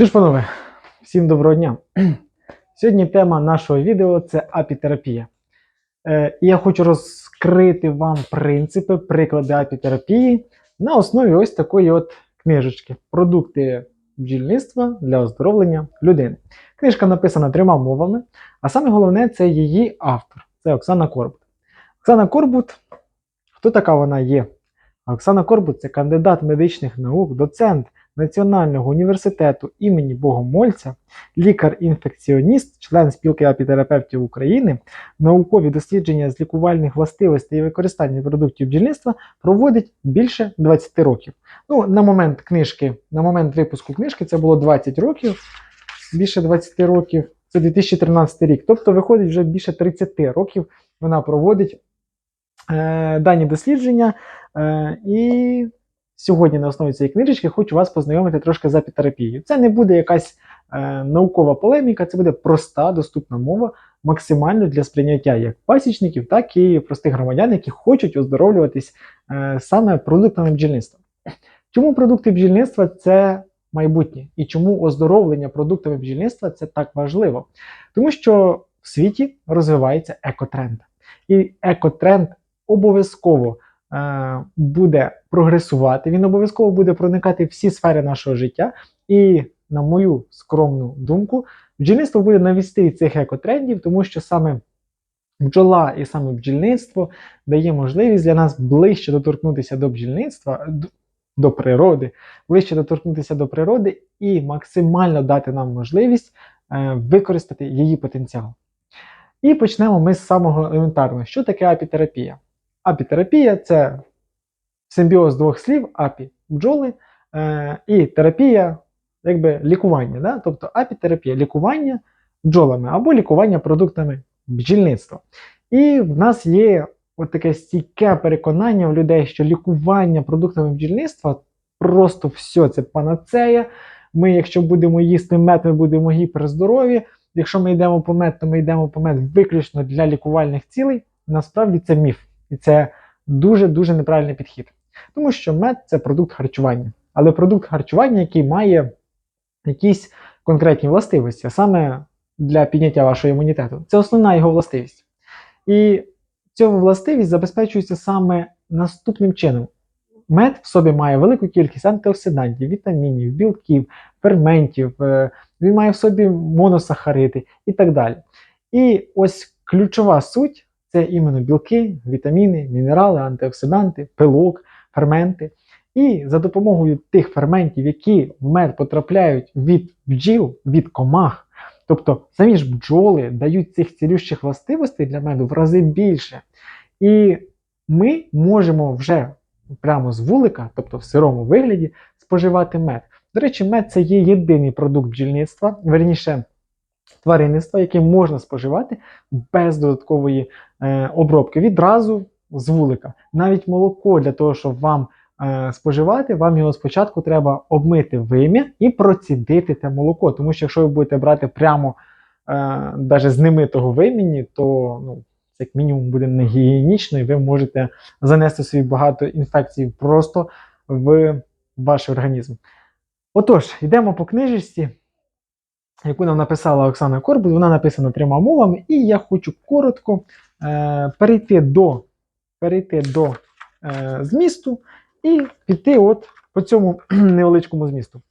Що ж, панове, всім доброго дня. Сьогодні тема нашого відео це апітерапія. Е, і я хочу розкрити вам принципи, приклади апітерапії на основі ось такої от книжечки Продукти бджільництва для оздоровлення людини. Книжка написана трьома мовами, а саме головне це її автор. Це Оксана Корбут. Оксана Корбут, хто така вона є? Оксана Корбут це кандидат медичних наук, доцент Національного університету імені Богомольця, лікар-інфекціоніст, член спілки апітерапевтів України, наукові дослідження з лікувальних властивостей і використання продуктів бджільництва проводить більше 20 років. Ну, на момент книжки, на момент випуску книжки це було 20 років, більше 20 років, це 2013 рік. Тобто, виходить, вже більше 30 років вона проводить е, дані дослідження. Е, і сьогодні на основі цієї книжечки хочу вас познайомити трошки з апітерапією. Це не буде якась е, наукова полеміка, це буде проста, доступна мова, максимально для сприйняття як пасічників, так і простих громадян, які хочуть оздоровлюватись е, саме продуктами бджільництва. Чому продукти бджільництва це майбутнє? І чому оздоровлення продуктами бджільництва це так важливо? Тому що в світі розвивається екотренд. І екотренд обов'язково буде прогресувати, він обов'язково буде проникати всі сфери нашого життя. І, на мою скромну думку, бджільництво буде на вісти цих екотрендів, тому що саме бджола і саме бджільництво дає можливість для нас ближче доторкнутися до бджільництва, до природи, ближче доторкнутися до природи і максимально дати нам можливість е, використати її потенціал. І почнемо ми з самого елементарного. Що таке апітерапія? Апітерапія це симбіоз двох слів апі бджоли е, і терапія, якби лікування. Да? Тобто апітерапія лікування бджолами або лікування продуктами бджільництва. І в нас є от таке стійке переконання у людей, що лікування продуктами бджільництва просто все це панацея. Ми, якщо будемо їсти мед, ми будемо гіперздорові. Якщо ми йдемо по мед, то ми йдемо по мед виключно для лікувальних цілей. Насправді це міф. І це дуже-дуже неправильний підхід. Тому що мед це продукт харчування. Але продукт харчування, який має якісь конкретні властивості, а саме для підняття вашого імунітету. Це основна його властивість. І ця властивість забезпечується саме наступним чином. Мед в собі має велику кількість антиоксидантів, вітамінів, білків, ферментів, е, він має в собі моносахариди і так далі. І ось ключова суть це іменно білки, вітаміни, мінерали, антиоксиданти, пилок, ферменти. І за допомогою тих ферментів, які в мед потрапляють від бджіл, від комах, тобто самі ж бджоли дають цих цілющих властивостей для меду в рази більше. І ми можемо вже прямо з вулика, тобто в сирому вигляді, споживати мед. До речі, мед це є єдиний продукт бджільництва, верніше тваринництва, який можна споживати без додаткової е, обробки відразу з вулика. Навіть молоко для того, щоб вам е, споживати, вам його спочатку треба обмити вим'я і процідити те молоко. Тому що якщо ви будете брати прямо е, навіть з немитого вимені, то ну, це як мінімум буде негігієнічно, і ви можете занести собі багато інфекцій просто в ваш організм. Отож, йдемо по книжечці, яку нам написала Оксана Корбут. Вона написана трьома мовами, і я хочу коротко е, перейти до, перейти до е, змісту і піти от по цьому невеличкому змісту.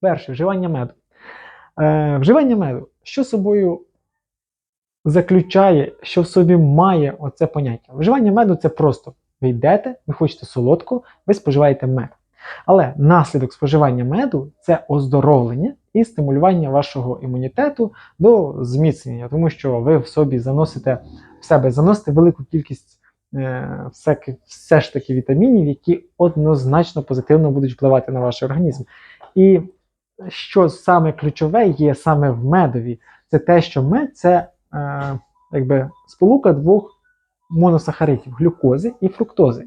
Перше, вживання меду. Е, вживання меду, що собою заключає, що в собі має оце поняття. Вживання меду це просто ви йдете, ви хочете солодку, ви споживаєте мед. Але наслідок споживання меду це оздоровлення і стимулювання вашого імунітету до зміцнення, тому що ви в собі заносите в себе заносите велику кількість е, все, все ж таки вітамінів, які однозначно позитивно будуть впливати на ваш організм. І що саме ключове є саме в медові, це те, що мед це е, якби сполука двох моносахаридів глюкози і фруктози.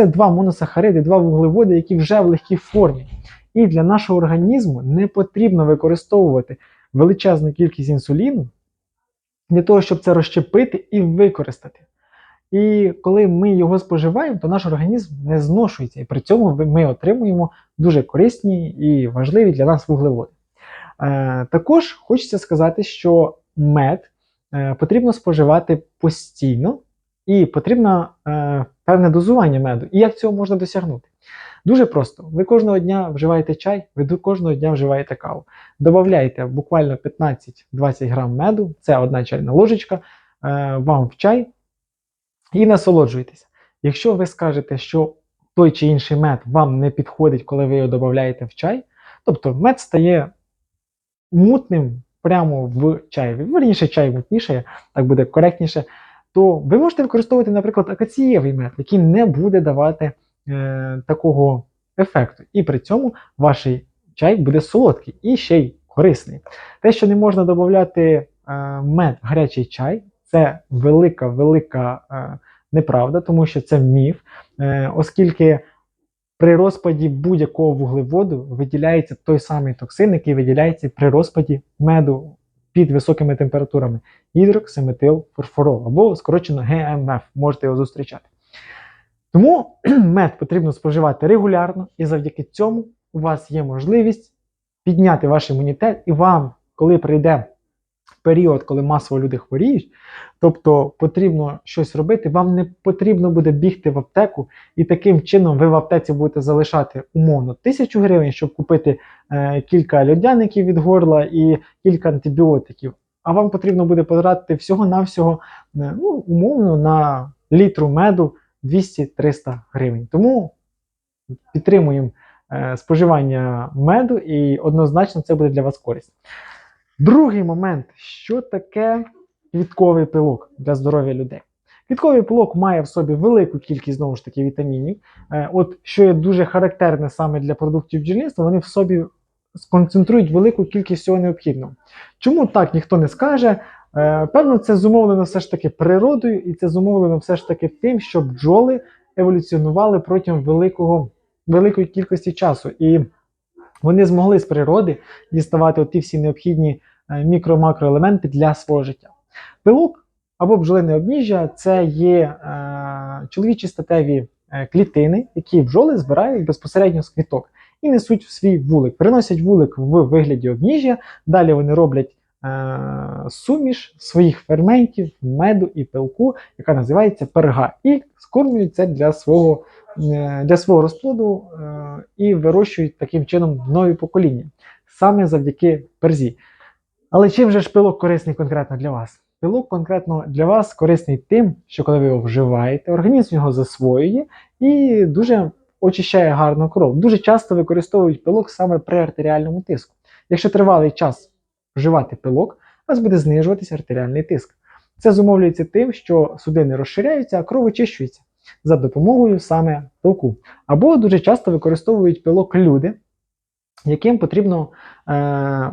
Це два моносахариди, два вуглеводи, які вже в легкій формі. І для нашого організму не потрібно використовувати величезну кількість інсуліну для того, щоб це розщепити і використати. І коли ми його споживаємо, то наш організм не зношується, і при цьому ми отримуємо дуже корисні і важливі для нас вуглеводи. Е, також хочеться сказати, що мед е, потрібно споживати постійно і потрібно е, певне дозування меду. І як цього можна досягнути? Дуже просто. Ви кожного дня вживаєте чай, ви кожного дня вживаєте каву. Добавляйте буквально 15-20 грам меду, це одна чайна ложечка, е, вам в чай і насолоджуйтеся. Якщо ви скажете, що той чи інший мед вам не підходить, коли ви його додаєте в чай, тобто мед стає мутним прямо в чаї. Верніше, чай мутнішає, так буде коректніше, то ви можете використовувати, наприклад, акацієвий мед, який не буде давати е, такого ефекту. І при цьому ваш чай буде солодкий і ще й корисний. Те, що не можна додати е, мед в гарячий чай, це велика, велика е, неправда, тому що це міф, е, оскільки при розпаді будь-якого вуглеводу виділяється той самий токсин, який виділяється при розпаді меду під високими температурами гідроксиметилфорфорол або скорочено ГМФ, можете його зустрічати. Тому мед потрібно споживати регулярно, і завдяки цьому у вас є можливість підняти ваш імунітет, і вам, коли прийде період, коли масово люди хворіють, тобто потрібно щось робити, вам не потрібно буде бігти в аптеку, і таким чином ви в аптеці будете залишати умовно тисячу гривень, щоб купити е, кілька льодяників від горла і кілька антибіотиків. А вам потрібно буде потратити всього-навсього е, ну, умовно на літру меду 200-300 гривень. Тому підтримуємо е, споживання меду, і однозначно це буде для вас корисно. Другий момент, що таке квітковий пилок для здоров'я людей. Квітковий пилок має в собі велику кількість знову ж таки вітамінів. Е, От що є дуже характерне саме для продуктів бджільництва, вони в собі сконцентрують велику кількість всього необхідного. Чому так ніхто не скаже? Е, Певно, це зумовлено все ж таки природою, і це зумовлено все ж таки тим, що бджоли еволюціонували протягом великого, великої кількості часу. І вони змогли з природи діставати ті всі необхідні мікро-макроелементи для свого життя. Пилок або бджолине обніжжя це є е, чоловічі статеві е, клітини, які бджоли збирають безпосередньо з квіток і несуть в свій вулик. Приносять вулик в вигляді обніжжя, далі вони роблять е, суміш своїх ферментів, меду і пилку, яка називається перга, і скормлюють це для свого, е, для свого розплоду е, і вирощують таким чином нові покоління, саме завдяки перзі. Але чим же ж пилок корисний конкретно для вас? Пилок конкретно для вас корисний тим, що коли ви його вживаєте, організм його засвоює і дуже очищає гарну кров. Дуже часто використовують пилок саме при артеріальному тиску. Якщо тривалий час вживати пилок, у вас буде знижуватися артеріальний тиск. Це зумовлюється тим, що судини розширяються, а кров очищується за допомогою саме пилку. Або дуже часто використовують пилок люди, яким потрібно е,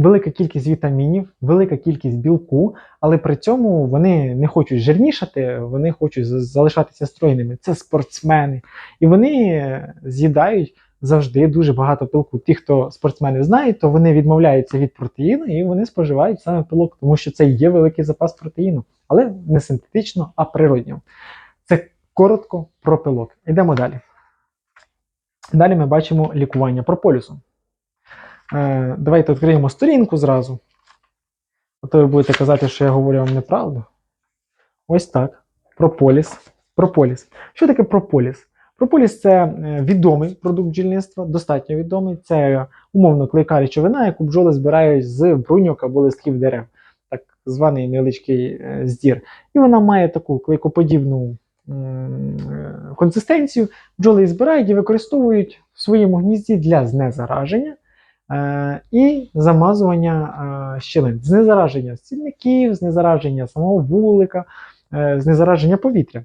велика кількість вітамінів, велика кількість білку, але при цьому вони не хочуть жирнішати, вони хочуть залишатися стройними. Це спортсмени. І вони з'їдають завжди дуже багато пилку. Ті, хто спортсмени знають, то вони відмовляються від протеїну і вони споживають саме пилок, тому що це є великий запас протеїну, але не синтетично, а природньо. Це коротко про пилок. Йдемо далі. Далі ми бачимо лікування прополісом. Е, давайте відкриємо сторінку зразу. А то ви будете казати, що я говорю вам неправду. Ось так. Прополіс. Прополіс. Що таке прополіс? Прополіс це е, відомий продукт бджільництва, достатньо відомий. Це умовно клейка речовина, яку бджоли збирають з бруньок або листків дерев, так званий невеличкий е, здір. І вона має таку клейкоподібну консистенцію. Бджоли збирають і використовують в своєму гнізді для знезараження і замазування е, щілин. Знезараження стільників, знезараження самого вулика, е, знезараження повітря.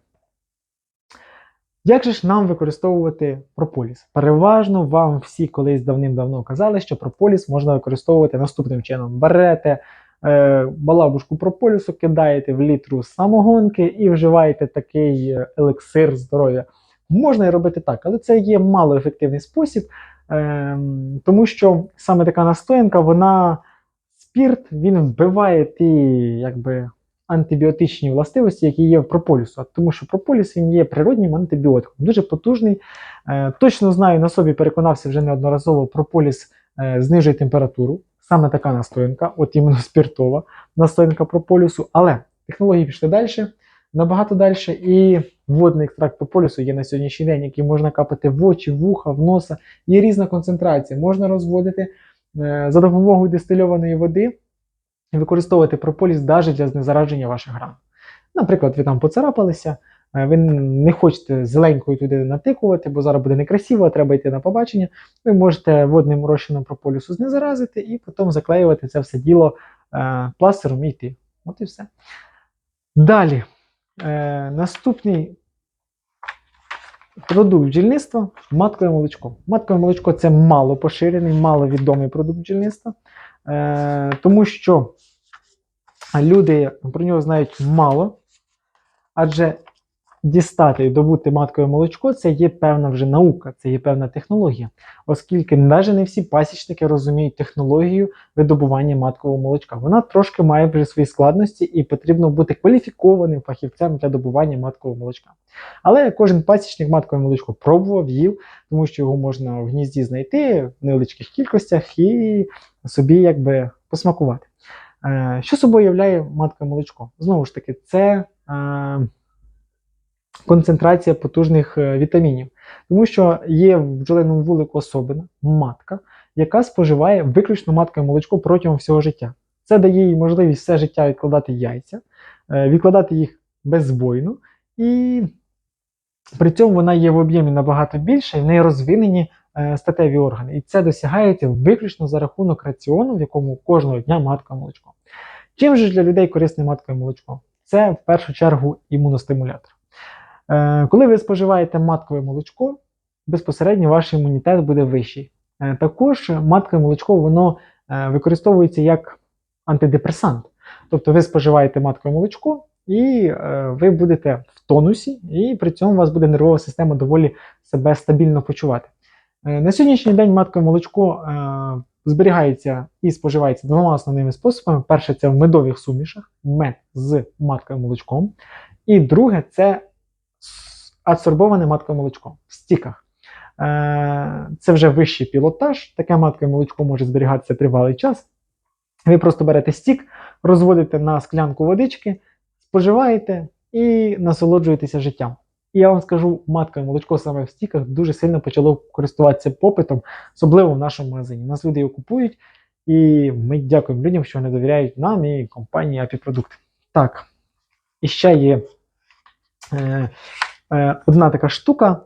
Як же ж нам використовувати прополіс? Переважно вам всі колись давним-давно казали, що прополіс можна використовувати наступним чином: берете е, балабушку прополісу, кидаєте в літру самогонки і вживаєте такий е, елексир здоров'я. Можна і робити так, але це є малоефективний спосіб, е, тому що саме така настоянка, вона спірт, він вбиває ті, якби антибіотичні властивості, які є в прополісу. Тому що прополіс він є природнім антибіотиком, дуже потужний. Е, точно знаю, на собі переконався вже неодноразово, прополіс е, знижує температуру, саме така настоянка, от іменно спіртова настоянка прополісу, але технології пішли далі, набагато далі, і водний екстракт прополісу є на сьогоднішній день, який можна капати в очі, в вуха, в носа. Є різна концентрація. Можна розводити е, за допомогою дистильованої води і використовувати прополіс навіть для знезараження ваших ран. Наприклад, ви там поцарапалися, е, ви не хочете зеленькою туди натикувати, бо зараз буде некрасиво, треба йти на побачення. Ви можете водним розчином прополісу знезаразити і потім заклеювати це все діло е, пластером і йти. От і все. Далі. Е, наступний продукт бджільництва маткове молочко. Маткове молочко це мало поширений, мало відомий продукт бджільництва, е, тому що люди про нього знають мало, адже дістати і добути маткове молочко це є певна вже наука, це є певна технологія, оскільки навіть не всі пасічники розуміють технологію видобування маткового молочка. Вона трошки має вже свої складності і потрібно бути кваліфікованим фахівцем для добування маткового молочка. Але кожен пасічник маткове молочко пробував, їв, тому що його можна в гнізді знайти в невеличких кількостях і собі якби посмакувати. Е, Що собою являє маткове молочко? Знову ж таки, це е, концентрація потужних е, вітамінів, тому що є в бджолиному вулику особина, матка, яка споживає виключно маткове молочко протягом всього життя. Це дає їй можливість все життя відкладати яйця, е, відкладати їх беззбойно, і при цьому вона є в об'ємі набагато більше, і в неї розвинені е, статеві органи. І це досягається виключно за рахунок раціону, в якому кожного дня маткове молочко. Чим же для людей корисне маткове молочко? Це в першу чергу імуностимулятор. Е, коли ви споживаєте маткове молочко, безпосередньо ваш імунітет буде вищий. Е, також маткове молочко воно е, використовується як антидепресант. Тобто ви споживаєте маткове молочко, і ви будете в тонусі, і при цьому у вас буде нервова система доволі себе стабільно почувати. На сьогоднішній день маткове молочко зберігається і споживається двома основними способами. Перше це в медових сумішах, мед з матковим молочком. І друге це адсорбоване маткове молочко в стіках. Е, Це вже вищий пілотаж. Таке маткове молочко може зберігатися тривалий час. Ви просто берете стік, розводите на склянку водички, споживаєте і насолоджуєтеся життям. І я вам скажу, маткове молочко саме в стіках дуже сильно почало користуватися попитом, особливо в нашому магазині. У нас люди його купують, і ми дякуємо людям, що вони довіряють нам і компанії Апіпродукт. Так, і ще є е, е, одна така штука: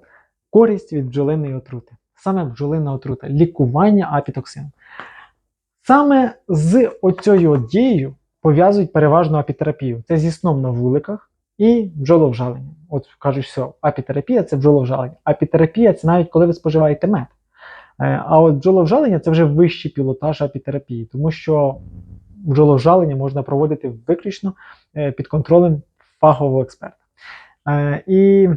користь від бджолиної отрути. Саме бджолина отрута, лікування апітоксином. Саме з оцією дією пов'язують переважно апітерапію. Це зі сном на вуликах і бджоловжаленням. От кажуть, все, апітерапія це бджоловжалення. Апітерапія це навіть коли ви споживаєте мед. Е, А от бджоловжалення це вже вищий пілотаж апітерапії, тому що бджоловжалення можна проводити виключно під контролем фахового експерта. Е, І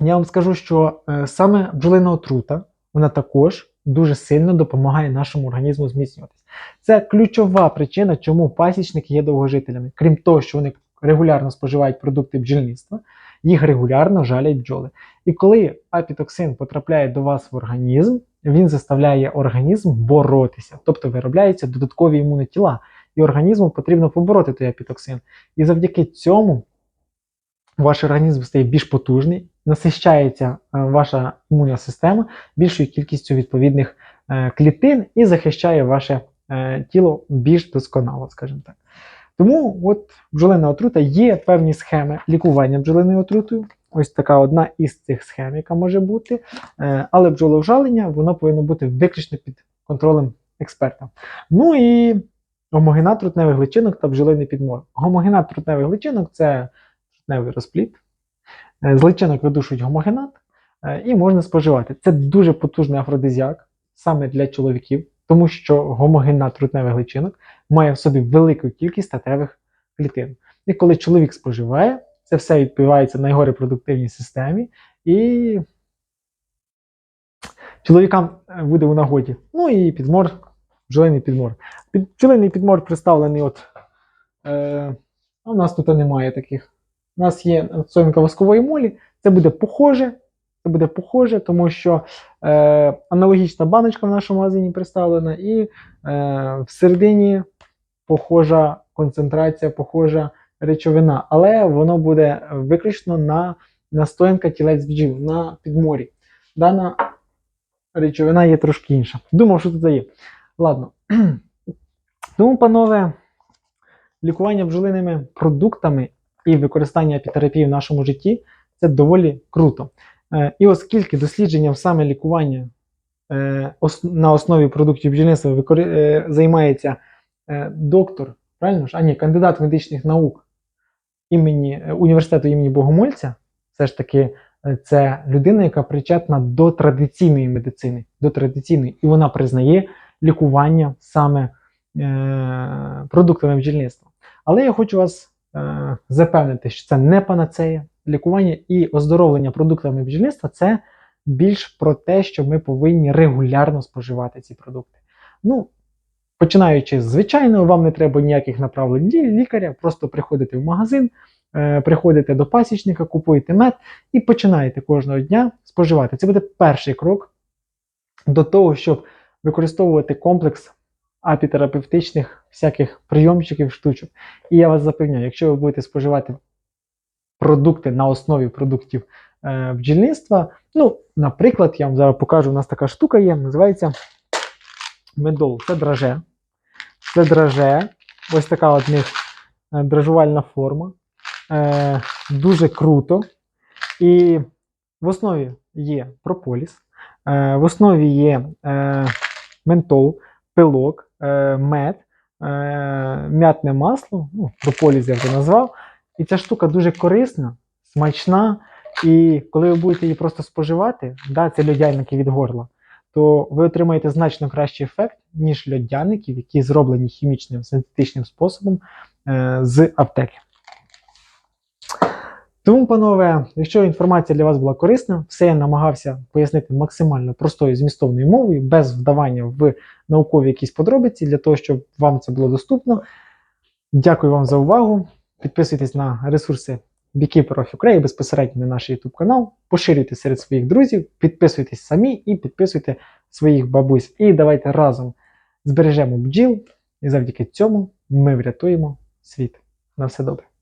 я вам скажу, що е, саме бджолина отрута, вона також дуже сильно допомагає нашому організму зміцнюватися. Це ключова причина, чому пасічники є довгожителями. Крім того, що вони регулярно споживають продукти бджільництва, їх регулярно жалять бджоли. І коли апітоксин потрапляє до вас в організм, він заставляє організм боротися, тобто виробляються додаткові імунотіла, і організму потрібно побороти той апітоксин. І завдяки цьому ваш організм стає більш потужний, насищається е, ваша імунна система більшою кількістю відповідних е, клітин і захищає ваше е, тіло більш досконало, скажімо так. Тому от бджолина отрута є певні схеми лікування бджолиною отрутою. Ось така одна із цих схем, яка може бути. Але бджоловжалення воно повинно бути виключно під контролем експерта. Ну і гомогенат трутневих личинок та бджолиний підмор. Гомогенат трутневих личинок це трутневий розплід. Е, З личинок видушують гомогенат е, і можна споживати. Це дуже потужний афродизіак саме для чоловіків, тому що гомогенат трутневих личинок має в собі велику кількість статевих клітин. І коли чоловік споживає, це все відбувається на його репродуктивній системі, і чоловікам е, буде у нагоді. Ну і підмор, бджолиний підмор. Під, бджолиний підмор представлений от. Е, у нас тут немає таких. У нас є сонка воскової молі, це буде похоже, Це буде похоже, тому що е, аналогічна баночка в нашому магазині представлена, і е, всередині похожа концентрація, похожа речовина, але воно буде виключно на настоянка тілець бджіл на підморі. Дана речовина є трошки інша. Думав, що тут є. Ладно. Тому, панове, лікування бджолиними продуктами і використання апітерапії в нашому житті це доволі круто. Е, І оскільки дослідженням саме лікування е, на основі продуктів бджільництва е, займається доктор, правильно ж? А ні, кандидат медичних наук імені університету імені Богомольця, все ж таки це людина, яка причетна до традиційної медицини, до традиційної, і вона признає лікування саме продуктами бджільництва. Але я хочу вас запевнити, що це не панацея. Лікування і оздоровлення продуктами бджільництва це більш про те, що ми повинні регулярно споживати ці продукти. Ну, починаючи з звичайного, вам не треба ніяких направлень лікаря, просто приходите в магазин, е, приходите до пасічника, купуєте мед і починаєте кожного дня споживати. Це буде перший крок до того, щоб використовувати комплекс апітерапевтичних всяких прийомчиків, штучок. І я вас запевняю, якщо ви будете споживати продукти на основі продуктів е, бджільництва, ну, наприклад, я вам зараз покажу, у нас така штука є, називається медол. Це драже. Це драже. Ось така от них е, дрожувальна форма. Е, дуже круто. І в основі є прополіс, е, в основі є е, ментол, пилок, мед, е, м'ятне масло, ну, прополіс я вже назвав. І ця штука дуже корисна, смачна. І коли ви будете її просто споживати, да, це льодяники від горла, то ви отримаєте значно кращий ефект, ніж льодяників, які зроблені хімічним синтетичним способом е, з аптеки. Тому, панове, якщо інформація для вас була корисна, все я намагався пояснити максимально простою змістовною мовою, без вдавання в наукові якісь подробиці, для того, щоб вам це було доступно. Дякую вам за увагу. Підписуйтесь на ресурси Beekeeper of Ukraine, безпосередньо на наш YouTube канал, поширюйте серед своїх друзів, підписуйтесь самі і підписуйте своїх бабусь. І давайте разом збережемо бджіл, і завдяки цьому ми врятуємо світ. На все добре.